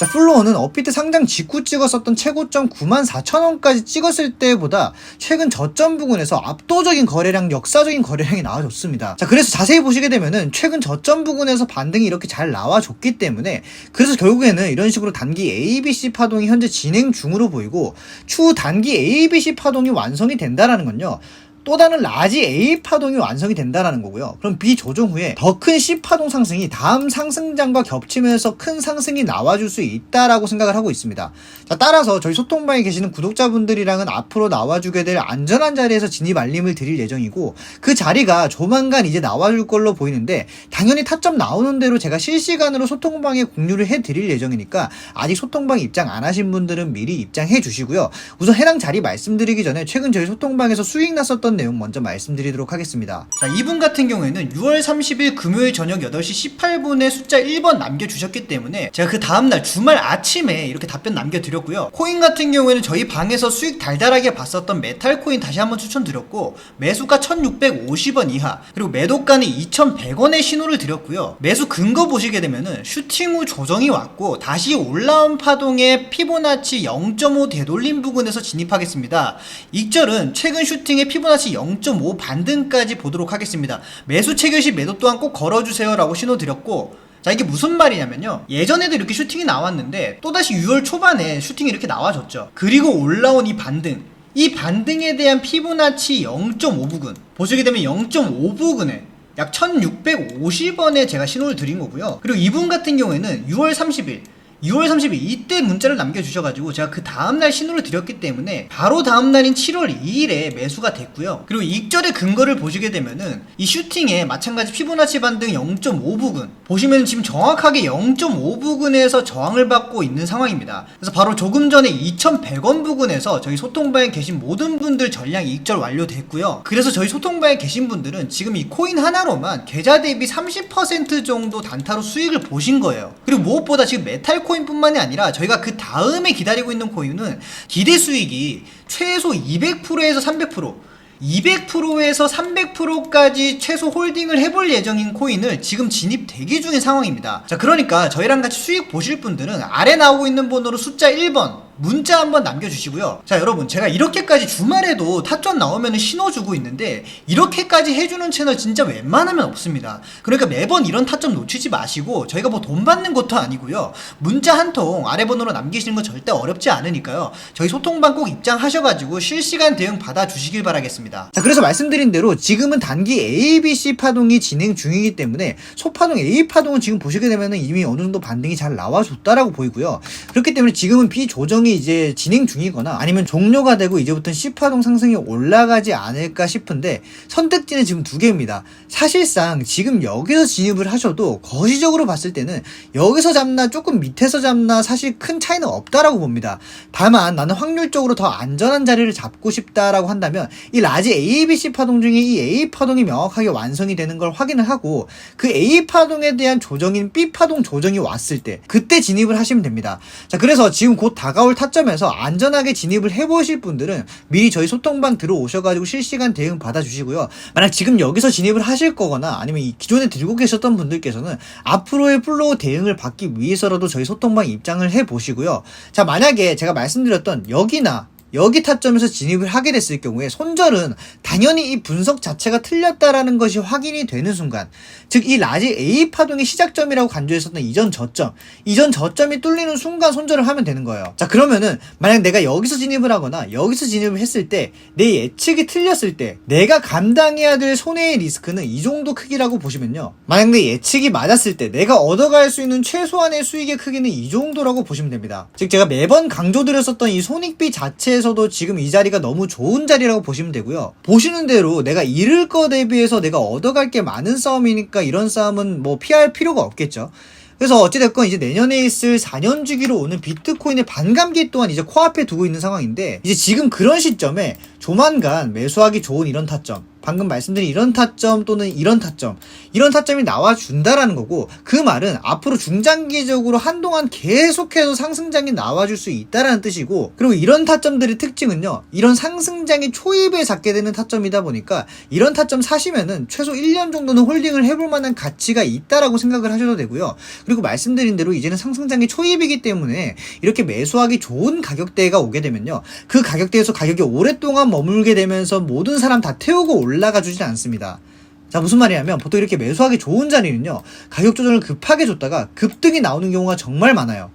자, 플로어는 업비트 상장 직후 찍었었던 최고점 94,000원까지 찍었을 때보다 최근 저점 부근에서 압도적인 거래량, 역사적인 거래량이 나와줬습니다. 자, 그래서 자세히 보시게 되면은 최근 저점 부근에서 반등이 이렇게 잘 나와줬기 때문에 그래서 결국에는 이런 식으로 단기 ABC 파동이 현재 진행 중으로 보이고 추후 단기 ABC 파동이 완성이 된다라는 건요. 또 다른 라지 A 파동이 완성이 된다라는 거고요. 그럼 B 조정 후에 더 큰 C 파동 상승이 다음 상승장과 겹치면서 큰 상승이 나와줄 수 있다라고 생각을 하고 있습니다. 자, 따라서 저희 소통방에 계시는 구독자분들이랑은 앞으로 나와주게 될 안전한 자리에서 진입 알림을 드릴 예정이고 그 자리가 조만간 이제 나와줄 걸로 보이는데 당연히 타점 나오는 대로 제가 실시간으로 소통방에 공유를 해드릴 예정이니까 아직 소통방 입장 안 하신 분들은 미리 입장해 주시고요. 우선 해당 자리 말씀드리기 전에 최근 저희 소통방에서 수익 났었던 내용 먼저 말씀드리도록 하겠습니다. 자, 이분 같은 경우에는 6월 30일 금요일 저녁 8시 18분에 숫자 1번 남겨주셨기 때문에 제가 그 다음날 주말 아침에 이렇게 답변 남겨드렸고요. 코인 같은 경우에는 저희 방에서 수익 달달하게 봤었던 메탈 코인 다시 한번 추천드렸고 매수가 1650원 이하 그리고 매도가는 2100원의 신호를 드렸고요. 매수 근거 보시게 되면은 슈팅 후 조정이 왔고 다시 올라온 파동의 피보나치 0.5 되돌림 부근에서 진입하겠습니다. 익절은 최근 슈팅의 피보나치 0.5 반등까지 보도록 하겠습니다. 매수 체결 시 매도 또한 꼭 걸어주세요 라고 신호 드렸고 자 이게 무슨 말이냐면요. 예전에도 이렇게 슈팅이 나왔는데 또다시 6월 초반에 슈팅이 이렇게 나와줬죠. 그리고 올라온 이 반등. 이 반등에 대한 피보나치 0.5부근 보시게 되면 0.5부근에 약 1650원에 제가 신호를 드린 거고요. 그리고 이분 같은 경우에는 6월 30일 6월 30일 이때 문자를 남겨주셔가지고 제가 그 다음날 신호를 드렸기 때문에 바로 다음날인 7월 2일에 매수가 됐고요. 그리고 익절의 근거를 보시게 되면은 이 슈팅에 마찬가지 피보나치 반등 0.5부근 보시면 지금 정확하게 0.5부근에서 저항을 받고 있는 상황입니다. 그래서 바로 조금 전에 2,100원 부근에서 저희 소통방에 계신 모든 분들 전량 익절 완료됐고요. 그래서 저희 소통방에 계신 분들은 지금 이 코인 하나로만 계좌 대비 30% 정도 단타로 수익을 보신 거예요. 그리고 무엇보다 지금 메탈 코인뿐만이 아니라 저희가 그 다음에 기다리고 있는 코인은 기대 수익이 최소 200%에서 300% 200%에서 300%까지 최소 홀딩을 해볼 예정인 코인을 지금 진입 대기 중인 상황입니다. 자, 그러니까 저희랑 같이 수익 보실 분들은 아래 나오고 있는 번호로 숫자 1번 문자 한번 남겨주시고요. 자, 여러분, 제가 이렇게까지 주말에도 타점 나오면 신호 주고 있는데, 이렇게까지 해주는 채널 진짜 웬만하면 없습니다. 그러니까 매번 이런 타점 놓치지 마시고, 저희가 뭐 돈 받는 것도 아니고요. 문자 한 통 아래 번호로 남기시는 건 절대 어렵지 않으니까요. 저희 소통방 꼭 입장하셔가지고 실시간 대응 받아주시길 바라겠습니다. 자, 그래서 말씀드린 대로 지금은 단기 ABC 파동이 진행 중이기 때문에 소파동 A 파동은 지금 보시게 되면 이미 어느 정도 반등이 잘 나와줬다라고 보이고요. 그렇기 때문에 지금은 비조정이 이제 진행 중이거나 아니면 종료가 되고 이제부터는 C파동 상승이 올라가지 않을까 싶은데 선택지는 지금 두 개입니다. 사실상 지금 여기서 진입을 하셔도 거시적으로 봤을 때는 여기서 잡나 조금 밑에서 잡나 사실 큰 차이는 없다라고 봅니다. 다만 나는 확률적으로 더 안전한 자리를 잡고 싶다라고 한다면 이 라지 ABC 파동 중에 이 A 파동이 명확하게 완성이 되는 걸 확인을 하고 그 A 파동에 대한 조정인 B 파동 조정이 왔을 때 그때 진입을 하시면 됩니다. 자 그래서 지금 곧 다가올 타점에서 안전하게 진입을 해보실 분들은 미리 저희 소통방 들어오셔가지고 실시간 대응 받아주시고요. 만약 지금 여기서 진입을 하실 거거나 아니면 이 기존에 들고 계셨던 분들께서는 앞으로의 플로우 대응을 받기 위해서라도 저희 소통방 입장을 해보시고요. 자 만약에 제가 말씀드렸던 여기나 여기 타점에서 진입을 하게 됐을 경우에 손절은 당연히 이 분석 자체가 틀렸다라는 것이 확인이 되는 순간 즉 이 라지 A 파동의 시작점이라고 간주했었던 이전 저점 이전 저점이 뚫리는 순간 손절을 하면 되는 거예요. 자 그러면은 만약 내가 여기서 진입을 하거나 여기서 진입을 했을 때 내 예측이 틀렸을 때 내가 감당해야 될 손해의 리스크는 이 정도 크기라고 보시면요. 만약 내 예측이 맞았을 때 내가 얻어갈 수 있는 최소한의 수익의 크기는 이 정도라고 보시면 됩니다. 즉 제가 매번 강조드렸었던 이 손익비 자체 에서도 지금 이 자리가 너무 좋은 자리라고 보시면 되고요. 보시는 대로 내가 잃을 거 대비해서 내가 얻어갈 게 많은 싸움이니까 이런 싸움은 뭐 피할 필요가 없겠죠. 그래서 어찌됐건 이제 내년에 있을 4년 주기로 오는 비트코인의 반감기 또한 이제 코앞에 두고 있는 상황인데 이제 지금 그런 시점에 조만간 매수하기 좋은 이런 타점, 방금 말씀드린 이런 타점 또는 이런 타점, 이런 타점이 나와준다라는 거고, 그 말은 앞으로 중장기적으로 한동안 계속해서 상승장이 나와줄 수 있다라는 뜻이고, 그리고 이런 타점들의 특징은요, 이런 상승장의 초입에 잡게 되는 타점이다 보니까, 이런 타점 사시면은 최소 1년 정도는 홀딩을 해볼 만한 가치가 있다라고 생각을 하셔도 되고요. 그리고 말씀드린 대로 이제는 상승장의 초입이기 때문에 이렇게 매수하기 좋은 가격대가 오게 되면요. 그 가격대에서 가격이 오랫동안 머물게 되면서 모든 사람 다 태우고 올라가 주진 않습니다. 자, 무슨 말이냐면 보통 이렇게 매수하기 좋은 자리는요. 가격 조정을 급하게 줬다가 급등이 나오는 경우가 정말 많아요.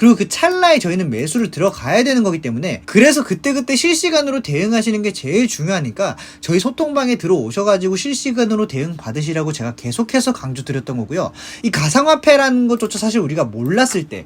그리고 그 찰나에 저희는 매수를 들어가야 되는 거기 때문에 그래서 그때그때 실시간으로 대응하시는 게 제일 중요하니까 저희 소통방에 들어오셔가지고 실시간으로 대응 받으시라고 제가 계속해서 강조 드렸던 거고요. 이 가상화폐라는 것조차 사실 우리가 몰랐을 때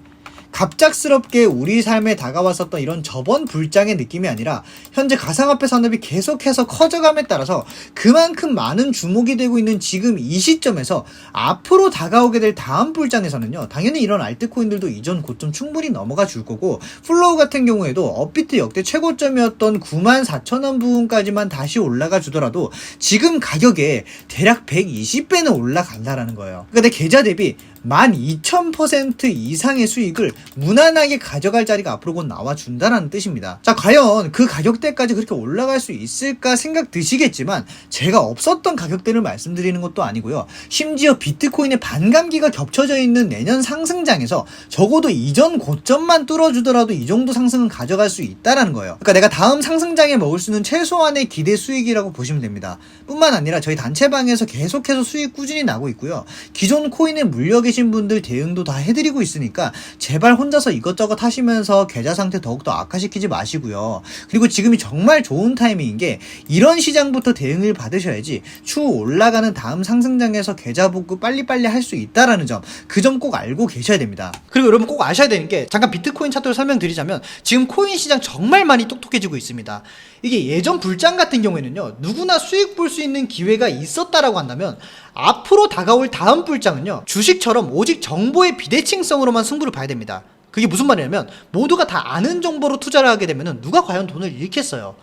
갑작스럽게 우리 삶에 다가왔었던 이런 저번 불장의 느낌이 아니라 현재 가상화폐 산업이 계속해서 커져감에 따라서 그만큼 많은 주목이 되고 있는 지금 이 시점에서 앞으로 다가오게 될 다음 불장에서는요 당연히 이런 알트코인들도 이전 고점 충분히 넘어가 줄 거고 플로우 같은 경우에도 업비트 역대 최고점이었던 94,000원 부분까지만 다시 올라가 주더라도 지금 가격에 대략 120배는 올라간다라는 거예요. 그러니까 내 계좌 대비 12,000% 이상의 수익을 무난하게 가져갈 자리가 앞으로 곧 나와준다는 뜻입니다. 자, 과연 그 가격대까지 그렇게 올라갈 수 있을까 생각 드시겠지만, 제가 없었던 가격대를 말씀드리는 것도 아니고요. 심지어 비트코인의 반감기가 겹쳐져 있는 내년 상승장에서 적어도 이전 고점만 뚫어주더라도 이 정도 상승은 가져갈 수 있다라는 거예요. 그러니까 내가 다음 상승장에 먹을 수 있는 최소한의 기대 수익이라고 보시면 됩니다. 뿐만 아니라 저희 단체방에서 계속해서 수익 꾸준히 나고 있고요. 기존 코인에 물려 계신 분들 대응도 다 해드리고 있으니까 제발 혼자서 이것저것 하시면서 계좌 상태 더욱더 악화시키지 마시고요. 그리고 지금이 정말 좋은 타이밍인 게 이런 시장부터 대응을 받으셔야지 추후 올라가는 다음 상승장에서 계좌 복구 빨리빨리 할 수 있다라는 점 그 점 꼭 알고 계셔야 됩니다. 그리고 여러분 꼭 아셔야 되는 게 잠깐 비트코인 차트를 설명드리자면 지금 코인 시장 정말 많이 똑똑해지고 있습니다. 이게 예전 불장 같은 경우에는요 누구나 수익 볼 수 있는 기회가 있었다라고 한다면 앞으로 다가올 다음 불장은요 주식처럼 오직 정보의 비대칭성으로만 승부를 봐야 됩니다. 그게 무슨 말이냐면 모두가 다 아는 정보로 투자를 하게 되면 누가 과연 돈을 잃겠어요.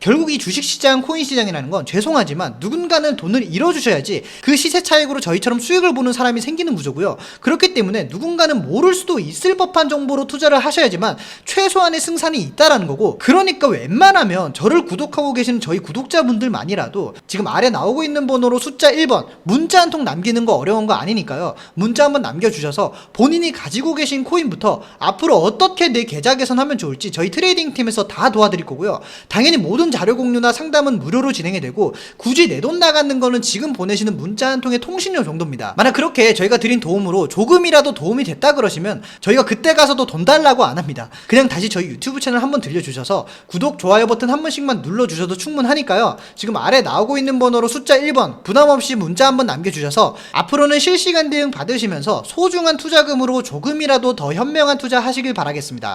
결국 이 주식시장, 코인시장이라는 건 죄송하지만 누군가는 돈을 잃어주셔야지 그 시세 차익으로 저희처럼 수익을 보는 사람이 생기는 구조고요. 그렇기 때문에 누군가는 모를 수도 있을 법한 정보로 투자를 하셔야지만 최소한의 승산이 있다라는 거고 그러니까 웬만하면 저를 구독하고 계시는 저희 구독자분들만이라도 지금 아래 나오고 있는 번호로 숫자 1번 문자 한 통 남기는 거 어려운 거 아니니까요. 문자 한번 남겨주셔서 본인이 가지고 계신 코인부터 앞으로 어떻게 내 계좌 개선하면 좋을지 저희 트레이딩 팀에서 다 도와드릴 거고요. 당연히 자료 공유나 상담은 무료로 진행이 되고 굳이 내 돈 나가는 거는 지금 보내시는 문자 한 통의 통신료 정도입니다. 만약 그렇게 저희가 드린 도움으로 조금이라도 도움이 됐다 그러시면 저희가 그때 가서도 돈 달라고 안 합니다. 그냥 다시 저희 유튜브 채널 한번 들려주셔서 구독, 좋아요 버튼 한 번씩만 눌러주셔도 충분하니까요. 지금 아래 나오고 있는 번호로 숫자 1번 부담 없이 문자 한번 남겨주셔서 앞으로는 실시간 대응 받으시면서 소중한 투자금으로 조금이라도 더 현명한 투자 하시길 바라겠습니다.